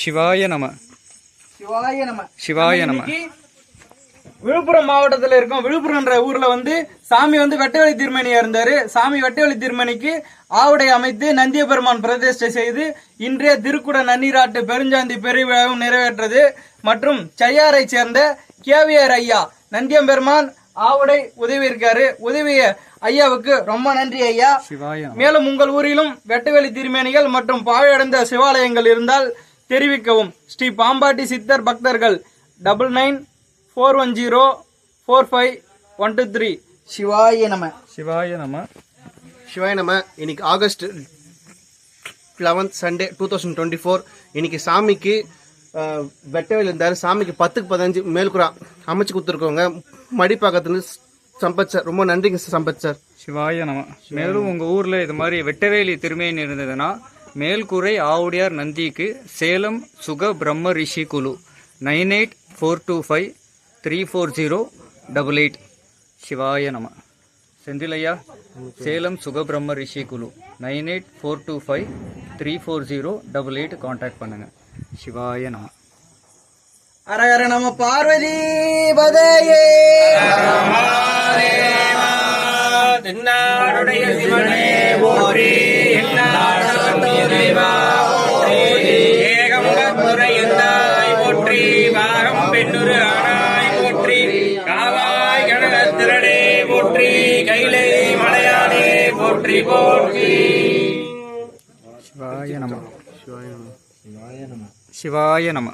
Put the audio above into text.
சிவாய நம. சிவாய நம. சிவாய நம. விழுப்புரம் மாவட்டத்துல இருக்கோம். விழுப்புரம்ன்ற ஊர்ல வந்து சாமி வந்து வெட்டவெளி திருமணியா இருந்தாரு. சாமி வெட்டவெளி திருமணிக்கு ஆவுடை அமைத்து நந்திய பெருமான் பிரதிஷ்டை செய்து இன்றைய திருக்குட நன்னீராட்டு பெருஞ்சாந்தி பெருவிழாவும் நிறைவேற்றது. மற்றும் செய்யாரை சேர்ந்த கேவியர் ஐயா நந்தியம்பெருமான் ஆவுடை உதவி இருக்காரு. உதவிய ஐயாவுக்கு ரொம்ப நன்றி ஐயா. மேலும் உங்கள் ஊரிலும் வெட்டுவெளி திருமேனிகள் மற்றும் பாழடைந்த சிவாலயங்கள் இருந்தால் தெரிவிக்கவும். ஸ்ரீ பாம்பாட்டி சித்தர் பக்தர்கள் double nine four one zero four five one two three. சிவாய நம. சிவாய நம. சிவாய நம்ம இன்னைக்கு August eleventh Sunday two thousand twenty four இன்னைக்கு சாமிக்கு வெட்டவேல் இருந்தார். சாமிக்கு பத்துக்கு பதினஞ்சு மேல்குறா அமைச்சு கொடுத்துருக்கோங்க மடிப்பாக்கத்துல சம்பத் சார் ரொம்ப நன்றிங்க சம்பத் சார் சிவாய நம. மேலும் உங்க ஊர்ல இது மாதிரி வெட்டவேலி திருமேனி இருந்ததுன்னா மேல்கூரை ஆவுடையார் நந்திக்கு சேலம் சுக பிரம்ம ரிஷி குழு nine eight four two five three four zero double eight. சிவாய நம. செந்திலையா சேலம் சுகபிரம்ம ரிஷி குழு nine eight four two five three four zero double eight contact பண்ணுங்க. சிவாய நம. அரகர நம பார்வதி பதையே. தென்னாடுடைய சிவனே போற்றி பெண்ணுரு ஆனாய் போற்றி காவாய் கனகத்திரனே போற்றி கைலை மலையானே போற்றி போற்றி. சிவாய நம. சிவாய நம.